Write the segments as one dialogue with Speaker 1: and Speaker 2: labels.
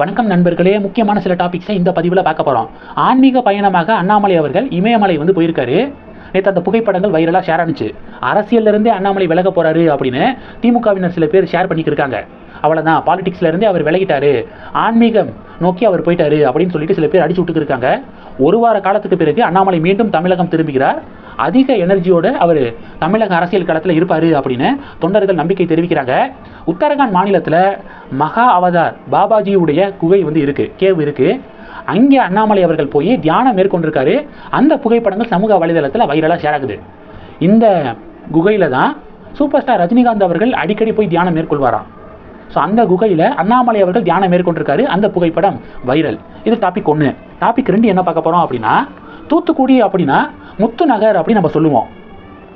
Speaker 1: வணக்கம் நண்பர்களே. முக்கியமான சில டாபிக்ஸை இந்த பதிவில் பார்க்க போகிறோம் ஆன்மீக பயணமாக அண்ணாமலை அவர்கள் இமயமலை வந்து போயிருக்காரு. நேற்று அந்த புகைப்படங்கள் வைரலாக ஷேர் ஆனிச்சு. அரசியலிருந்தே அண்ணாமலை விலக போகிறாரு அப்படின்னு திமுகவினர் சில பேர் ஷேர் பண்ணிக்கிருக்காங்க அவ்வளோதான் பாலிடிக்ஸ்லேருந்தே அவர் விலகிட்டாரு. ஆன்மீகம் நோக்கி அவர் போயிட்டாரு அப்படின்னு சொல்லிட்டு சில பேர் அடிச்சு விட்டுக்கிருக்காங்க ஒரு வார காலத்துக்கு பிறகு அண்ணாமலை மீண்டும் தமிழகம் திரும்புகிறார். அதிக எனர்ஜியோட அவர் தமிழக அரசியல் களத்தில் இருப்பார் அப்படின்னு தொண்டர்கள் நம்பிக்கை தெரிவிக்கிறாங்க. உத்தரகாண்ட் மாநிலத்தில் மகா அவதார் பாபாஜியுடைய குகை வந்து இருக்குது கேவ் இருக்குது அங்கே அண்ணாமலை அவர்கள் போய் தியானம் மேற்கொண்டிருக்காரு. அந்த புகைப்படங்கள் சமூக வலைதளத்தில் வைரலாக ஷேர் ஆகுது. இந்த குகையில் தான் சூப்பர் ஸ்டார் ரஜினிகாந்த் அவர்கள் அடிக்கடி போய் தியானம் மேற்கொள்வாராம். ஸோ அந்த குகையில் அண்ணாமலை அவர்கள் தியானம் மேற்கொண்டிருக்காரு. அந்த புகைப்படம் வைரல் இது டாபிக் ஒன்று டாபிக் ரெண்டு என்ன பார்க்க போகிறோம் அப்படின்னா தூத்துக்குடி அப்படின்னா முத்து நகர் அப்படின்னு நம்ம சொல்லுவோம்.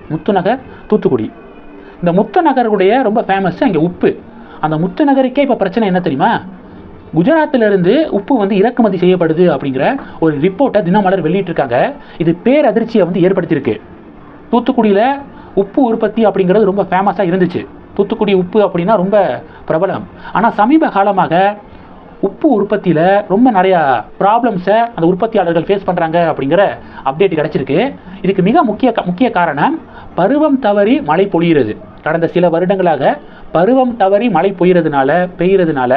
Speaker 1: முத்து நகர் தூத்துக்குடி. இந்த முத்து நகருடைய ரொம்ப ஃபேமஸ் அங்கே உப்பு. அந்த முத்து நகருக்கே இப்போ பிரச்சனை என்ன தெரியுமா? குஜராத்தில் இருந்து உப்பு வந்து இறக்குமதி செய்யப்படுது அப்படிங்கிற ஒரு ரிப்போர்ட்டை தினமலர் வெளியிட்டிருக்காங்க. இது பேரதிர்ச்சியை வந்து ஏற்படுத்தியிருக்கு. தூத்துக்குடியில் உப்பு உற்பத்தி அப்படிங்கிறது ரொம்ப ஃபேமஸாக இருந்துச்சு. தூத்துக்குடி உப்பு அப்படின்னா ரொம்ப பிரபலம். ஆனால் சமீப காலமாக உப்பு உற்பத்தியில் ரொம்ப நிறையா ப்ராப்ளம்ஸை அந்த உற்பத்தியாளர்கள் ஃபேஸ் பண்ணுறாங்க அப்படிங்கிற அப்டேட் கிடச்சிருக்கு. இதுக்கு மிக முக்கிய முக்கிய காரணம் பருவம் தவறி மழை பொழிகிறது கடந்த சில வருடங்களாக பருவம் தவறி மழை பொய்கிறதுனால பெய்கிறதுனால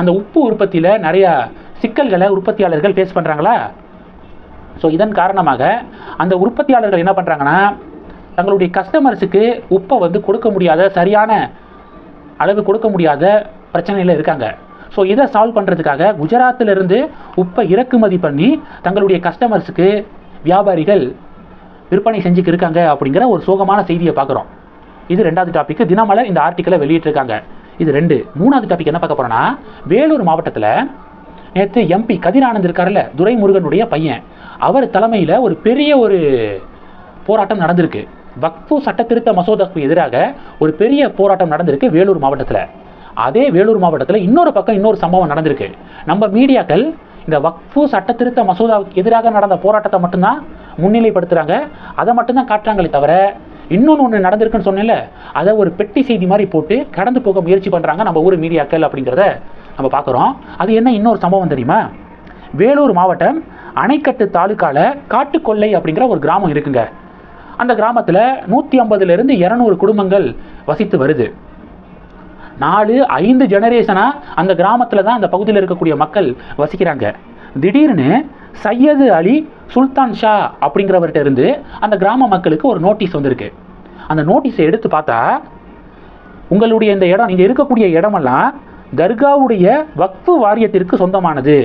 Speaker 1: அந்த உப்பு உற்பத்தியில் நிறையா சிக்கல்களை உற்பத்தியாளர்கள் ஃபேஸ் பண்ணுறாங்களா ஸோ இதன் காரணமாக அந்த உற்பத்தியாளர்கள் என்ன பண்ணுறாங்கன்னா தங்களுடைய கஸ்டமர்ஸுக்கு உப்பை வந்து கொடுக்க முடியாத சரியான அளவு கொடுக்க முடியாத பிரச்சனையில் இருக்காங்க. ஸோ இதை சால்வ் பண்ணுறதுக்காக குஜராத்திலிருந்து உப்பை இறக்குமதி பண்ணி தங்களுடைய கஸ்டமர்ஸுக்கு வியாபாரிகள் விற்பனை செஞ்சுக்கு இருக்காங்க அப்படிங்கிற ஒரு சோகமான செய்தியை பார்க்குறோம். இது ரெண்டாவது டாபிக் தினமலர் இந்த ஆர்டிக்கலை வெளியிட்டிருக்காங்க. இது ரெண்டு. மூணாவது டாபிக் என்ன பார்க்க போகிறோன்னா வேலூர் மாவட்டத்தில் நேற்று எம்பி கதிரானந்த் இருக்கார்ல துரைமுருகனுடைய பையன். அவர் தலைமையில் ஒரு பெரிய ஒரு போராட்டம் நடந்திருக்கு. வக்ஃபு சட்ட திருத்த மசோதாவுக்கு எதிராக ஒரு பெரிய போராட்டம் நடந்திருக்கு வேலூர் மாவட்டத்தில். அதே வேலூர் மாவட்டத்தில் இன்னொரு பக்கம் இன்னொரு சம்பவம் நடந்திருக்கு. நம்ம மீடியாக்கள் இந்த வக்ஃபு சட்ட திருத்த மசோதாவுக்கு எதிராக நடந்த போராட்டத்தை மட்டும்தான் முன்னிலைப்படுத்துகிறாங்க அதை மட்டும்தான் காட்டுறாங்களே தவிர இன்னொன்று ஒன்று நடந்திருக்குன்னு சொன்னேன்ல அதை ஒரு பெட்டி செய்தி மாதிரி போட்டு கடந்து போக முயற்சி பண்ணுறாங்க நம்ம ஊர் மீடியாக்கள் அப்படிங்கிறத நம்ம பார்க்குறோம். அது என்ன இன்னொரு சம்பவம் தெரியுமா? வேலூர் மாவட்டம் அணைக்கட்டு தாலுக்கால காட்டுக்கொல்லை அப்படிங்கிற ஒரு கிராமம் இருக்குங்க. அந்த கிராமத்தில் நூற்றி ஐம்பதுலேருந்து இரநூறு குடும்பங்கள் வசித்து வருது. நாலு ஐந்து ஜெனரேஷனாக அந்த கிராமத்தில் தான் அந்த பகுதியில் இருக்கக்கூடிய மக்கள் வசிக்கிறாங்க. திடீர்னு சையது அலி சுல்தான் ஷா அப்படிங்கிறவர்கிட்ட இருந்து அந்த கிராம மக்களுக்கு ஒரு நோட்டீஸ் வந்திருக்கு. அந்த நோட்டீஸை எடுத்து பார்த்தா உங்களுடைய இந்த இடம் நீங்கள் இருக்கக்கூடிய இடமெல்லாம் தர்காவுடைய வக்ஃபு வாரியத்திற்கு சொந்தமானது.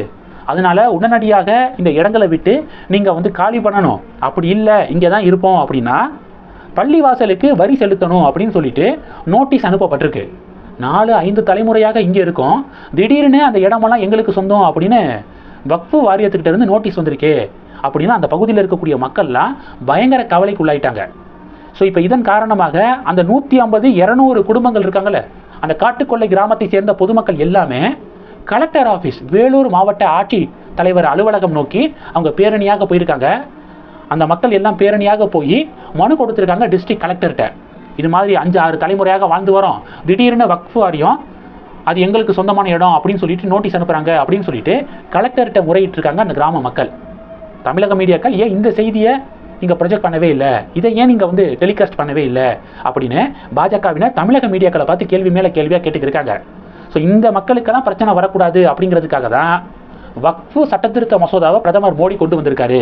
Speaker 1: அதனால உடனடியாக இந்த இடங்களை விட்டு நீங்கள் வந்து காலி பண்ணணும். அப்படி இல்லை இங்கே தான் இருப்போம் அப்படின்னா பள்ளிவாசலுக்கு வரி செலுத்தணும் அப்படின்னு சொல்லிட்டு நோட்டீஸ் அனுப்பப்பட்டிருக்கு. நாலு ஐந்து தலைமுறையாக இங்கே இருக்கோம். திடீர்னு அந்த இடமெல்லாம் எங்களுக்கு சொந்தம் அப்படின்னு வக்ஃபு வாரியத்துக்கிட்ட இருந்து நோட்டீஸ் வந்திருக்கே அப்படின்னு அந்த பகுதியில் இருக்கக்கூடிய மக்கள்லாம் பயங்கர கவலைக்குள்ளாயிட்டாங்க. ஸோ இப்போ இதன் காரணமாக அந்த நூற்றி ஐம்பது இரநூறு குடும்பங்கள் இருக்காங்களே அந்த காட்டுக்கொள்ளை கிராமத்தை சேர்ந்த பொதுமக்கள் எல்லாமே கலெக்டர் ஆஃபீஸ் வேலூர் மாவட்ட ஆட்சி தலைவர் அலுவலகம் நோக்கி அவங்க பேரணியாக போயிருக்காங்க. அந்த மக்கள் எல்லாம் பேரணியாக போய் மனு கொடுத்துருக்காங்க டிஸ்ட்ரிக்ட் கலெக்டர்கிட்ட இது மாதிரி அஞ்சு ஆறு தலைமுறையாக வாழ்ந்து வரோம். திடீர்னு வக்ஃபு வாரியம் அது எங்களுக்கு சொந்தமான இடம் அப்படின்னு சொல்லிட்டு நோட்டீஸ் அனுப்புகிறாங்க அப்படின்னு சொல்லிட்டு கலெக்டர்கிட்ட முறையிட்டிருக்காங்க அந்த கிராம மக்கள். தமிழக மீடியாக்கள் ஏன் இந்த செய்தியை நீங்கள் ப்ரொஜெக்ட் பண்ணவே இல்லை? இதை ஏன் நீங்கள் வந்து டெலிகாஸ்ட் பண்ணவே இல்லை? அப்படின்னு பாஜகவினர் தமிழக மீடியாக்களை பார்த்து கேள்வி மேலே கேள்வியாக கேட்டுக்கிருக்காங்க. ஸோ இந்த மக்களுக்கெல்லாம் பிரச்சனை வரக்கூடாது அப்படிங்கிறதுக்காக தான் வக்ஃபு சட்டத்திருத்த மசோதாவை பிரதமர் மோடி கொண்டு வந்திருக்காரு.